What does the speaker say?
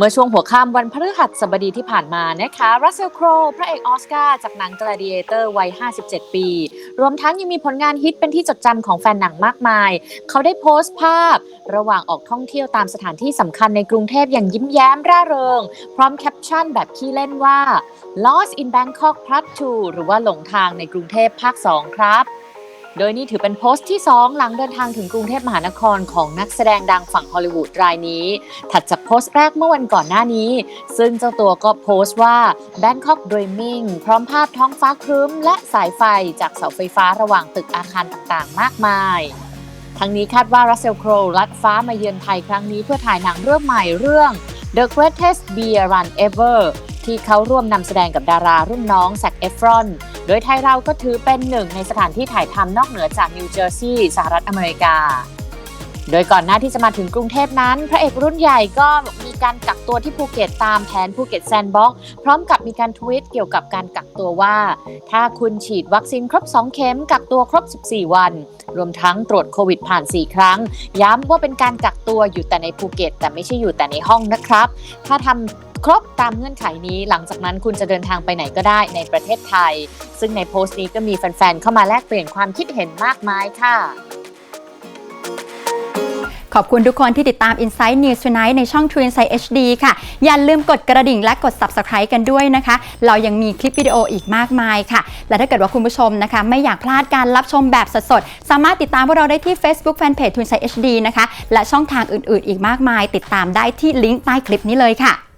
เมื่อช่วงหัวค่ำวันพฤหัสบดีที่ผ่านมานะคะรัสเซลโครพระเอกออสการ์จากหนัง Gladiator วัย 57 ปี รวมทั้งยังมีผลงานฮิตเป็นที่จดจำของแฟนหนังมากมาย เขาได้โพสต์ภาพ ระหว่างออกท่องเที่ยวตามสถานที่สำคัญในกรุงเทพอย่างยิ้มแย้มร่าเริง พร้อมแคปชั่นแบบขี้เล่นว่า Lost in Bangkok Part 2หรือว่าหลงทางในกรุงเทพภาค 2 ครับ โดยนี่ถือเป็นโพสต์ที่ 2 หลังเดินทางถึงกรุงเทพมหานครของนักแสดงดังฝั่งฮอลลีวูดรายนี้ ถัดจากโพสต์แรกเมื่อวันก่อนหน้านี้ ซึ่งเจ้าตัวก็โพสต์ว่า Bangkok Dreaming พร้อมภาพท้องฟ้าครึ้ม และสายไฟจากเสาไฟฟ้าระหว่างตึกอาคารต่างๆ มากมายทั้งนี้คาดว่ารัสเซลโครลัดฟ้ามาเยือนไทยครั้งนี้เพื่อถ่ายหนังเรื่องใหม่เรื่อง The Greatest Beer Run Ever ที่เขาร่วมนำแสดงกับดารารุ่นน้องแซคเอฟรอน โดยไทยเราก็ถือเป็นหนึ่งในสถานที่ถ่ายทำนอกเหนือจากนิวเจอร์ซีย์สหรัฐอเมริกา โดยก่อนหน้าที่จะมาถึงกรุงเทพนั้น พระเอกรุ่นใหญ่ก็มีการกักตัวที่ภูเก็ตตามแผนภูเก็ตแซนด์บ็อกพร้อมกับมีการทวีตเกี่ยวกับการกักตัวว่า ถ้าคุณฉีดวัคซีนครบ 2 เข็มกักตัวครบ 14 วัน รวมทั้งตรวจโควิดผ่าน 4 ครั้ง ย้ำว่าเป็นการกักตัวอยู่แต่ในภูเก็ต แต่ไม่ใช่อยู่แต่ในห้องนะครับ ถ้าทำ ครบตามเงื่อนไขนี้ หลังจากนั้นคุณจะเดินทางไปไหนก็ได้ในประเทศไทย ซึ่งในโพสต์นี้ก็มีแฟนๆ เข้ามาแลกเปลี่ยนความคิดเห็นมากมายค่ะ ขอบคุณทุกคนที่ติดตาม Insight News Tonight ในช่อง True Insight HD ค่ะ อย่าลืมกดกระดิ่งและกด Subscribe กันด้วยนะคะ เรายังมีคลิปวิดีโออีกมากมายค่ะ และถ้าเกิดว่าคุณผู้ชมนะคะ ไม่อยากพลาดการรับชมแบบสดๆ สามารถติดตามพวกเราได้ที่ Facebook Fanpage True Insight HD นะคะ และช่องทางอื่นๆ อีกมากมาย ติดตามได้ที่ลิงก์ใต้คลิปนี้เลยค่ะ